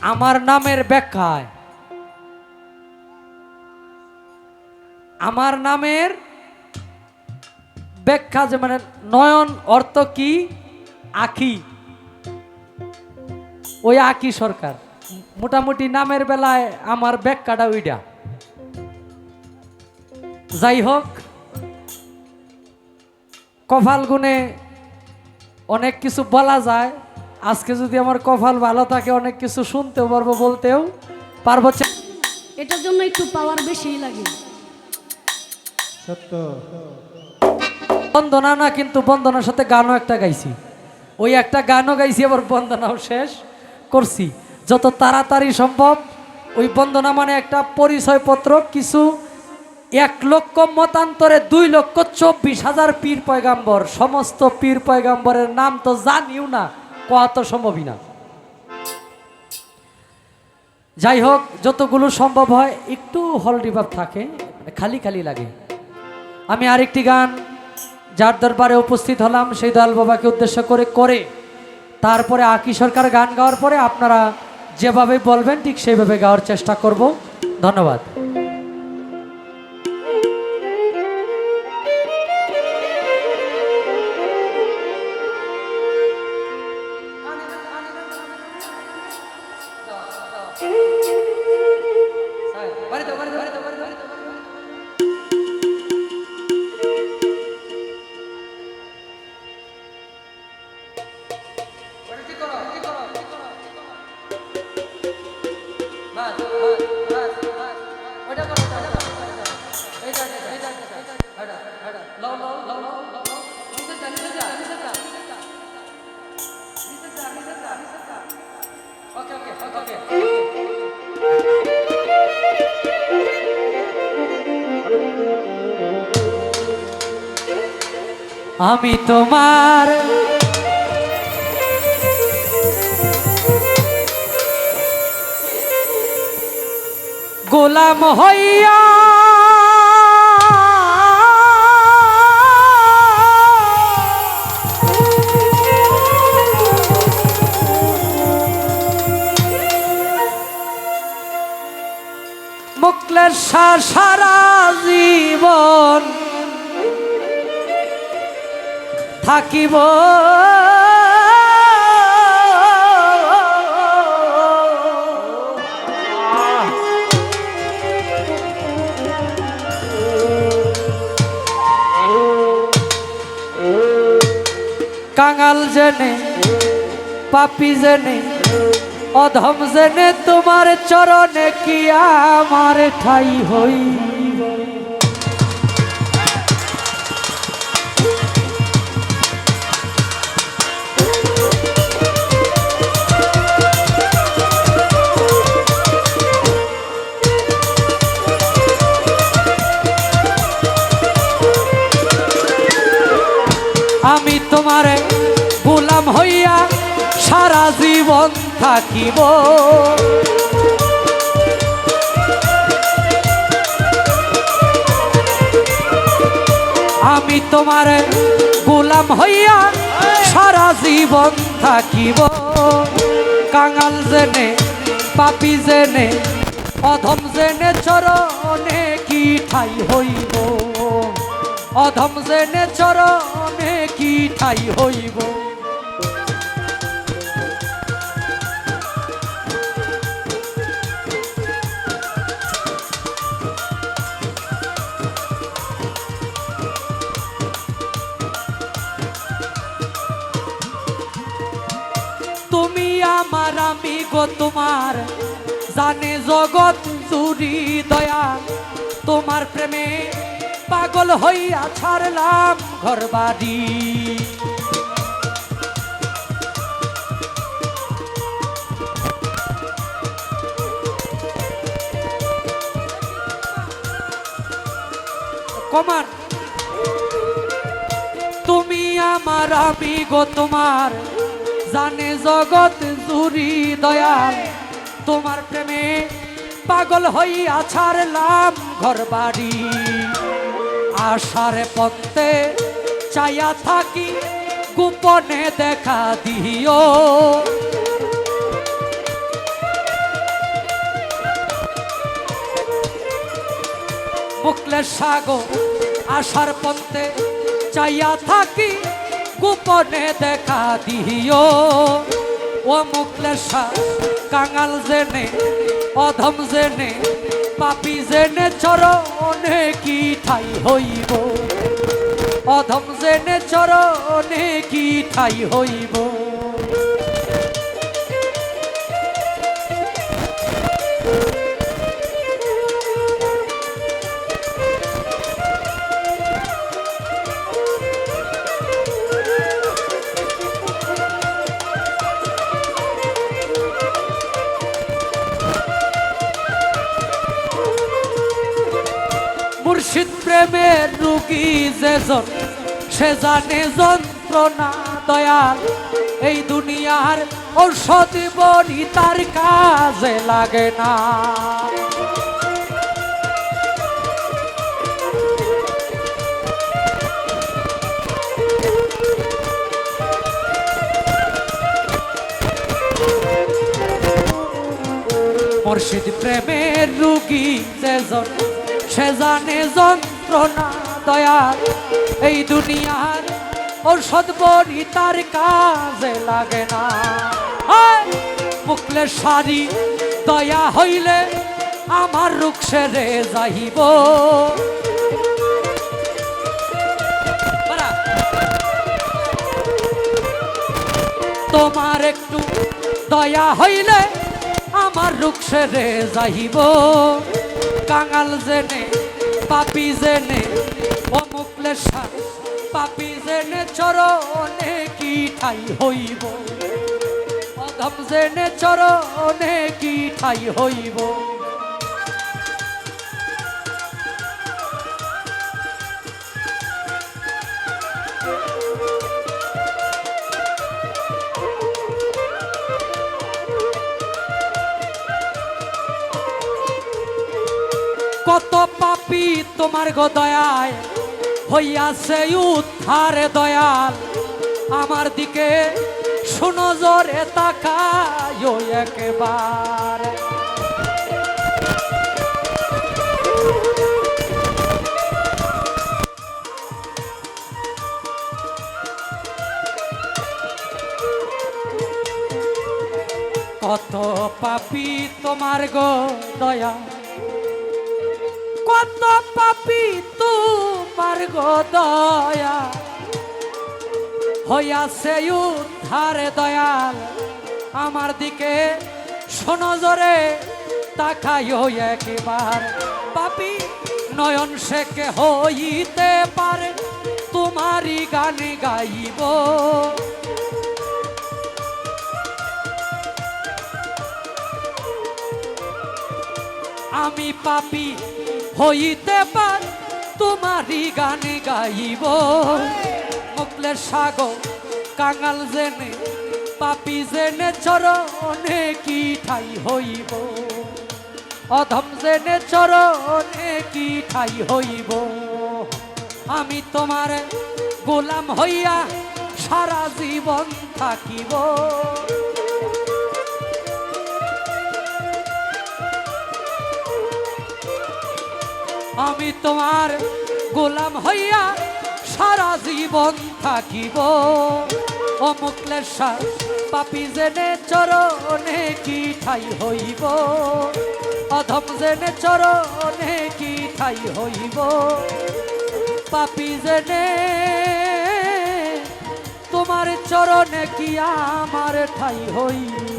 আমার নামের ব্যাখ্যায়। আমার নামের ব্যাখ্যা যে মানে নয়ন অর্থ কি? আখি। ওই আকি সরকার। মোটামুটি নামের বেলায় আমার ব্যাখ্যাটা ওইটা যাই হোক, কপাল গুনে অনেক কিছু বলা যায়। আজকে যদি আমার কপাল ভালো থাকে অনেক কিছু শুনতেও পারব বলতেও পারব। এটার জন্য একটু পাওয়ার বেশিই লাগে। সত্য। বন্দনা না কিন্তু বন্দনার সাথে গানও একটা গাইছি। ওই একটা গানও গাইছি আবার বন্দনাও শেষ করছি। যত তাড়াতাড়ি সম্ভব ওই বন্দনা মানে একটা পরিচয়পত্র কিছু এক লক্ষ মতান্তরে দুই লক্ষ চব্বিশ হাজার পীর পয়গাম্বর। সমস্ত পীর পয়গাম্বরের নাম তো জানিও না। কোয়া তো সম্ভবই না। যাই হোক, যতগুলো সম্ভব হয়, একটু হল রিভাব থাকে মানে খালি খালি লাগে। আমি আরেকটি গান যার দরবারে উপস্থিত হলাম, সেই দয়াল বাবাকে উদ্দেশ্য করে করে তারপরে আকি সরকার গান গাওয়ার পরে আপনারা যেভাবে বলবেন, ঠিক সেইভাবে গাওয়ার চেষ্টা করব। ধন্যবাদ। Okay, okay, okay. আমি তোমার গোলাম হইয়া থাকিব। কাঙাল জেনে পাপি জেনে অধম জেনে তোমার চরণে কি আমার ঠাই হই? জীবন থাকিব। আমি তোমার গোলাম হইয়া সারা জীবন থাকিব। কাঙাল জেনে, পাপি জেনে, অধম জেনে চরণে কি ঠাই হইব? অধম জেনে চরণে কি ঠাই হইব? আমার আমি গো তোমার। জানে জগৎ চুরি দয়া তোমার প্রেমে পাগল হইয়া ছাড়লাম ঘর বাড়ি কমান। তুমি আমার, আমি গো তোমার। জানে জগৎ জুরি দয়াল। তোমার প্রেমে পাগল হই আছার লাম ঘর বাড়ি আশার পথে চাইয়া থাকি, গোপনে দেখা দিও। মুকলের সাগর, আশার পথে চাইয়া থাকি গোপনে দেখা দিও। ও মুকলে কাঙাল জেনে, অধম জেনে, পাপি জেনে চরণে কি ঠাই হইব? অধম জেনে চরণে কি ঠাই হইব? প্রেমের রুগী যেজন সে জানে যন্ত্রণা দয়াল। এই দুনিয়ার ঔষধ বনি তার কাজে লাগে না। মুর্শিদ প্রেমের রুগী যেজন সে জানে যন্ত্রণা দয়াল এই দুনিয়ার ঔষধ বনি তার কাজে লাগে না! মুকলে সারি দয়া হইলে আমার রুখ সেরে যাইব বাড়া। তোমার একটু দয়া হইলে আমার রুখ সেরে যাইব কাঙাল জেনে পাপি জেনে অমুকলে পাপি জেনে চরণে কি ঠাই হইব? অধম জেনে চরণে কি ঠাই হইব? কত পাপি তোমার গো দয়ায় হইয়াছে উদ্ধার দয়াল। আমার দিকে শুনো জোরে তাকায় একবার। কত পাপি তোমার গো দয়া কত পাপি তোমার দয়া। হইয়াছে উদ্ধারে দয়াল, আমার দিকে শোনো জোরে, তাকাইও একবার। পাপি নয়ন শেখে হইতে পারে, তোমারই গানে গাইব। আমি পাপি হইতে পার, তোমারই গানে গাইব। মুকলের সাগর, কাঙাল জেনে, পাপি জেনে চরণে কি ঠাই হইব? অধম জেনে চরণে কি ঠাই হইব? আমি তোমার গোলাম হইয়া সারা জীবন থাকিব। আমি তোমার গোলাম হইয়া সারা জীবন থাকিব। অমুকলেশ্বর পাপি জেনে চরণে কি ঠাই হইব? অধম জেনে চরণে কি ঠাই হইব? পাপি জেনে তোমার চরণে কি আমার ঠাই হইব?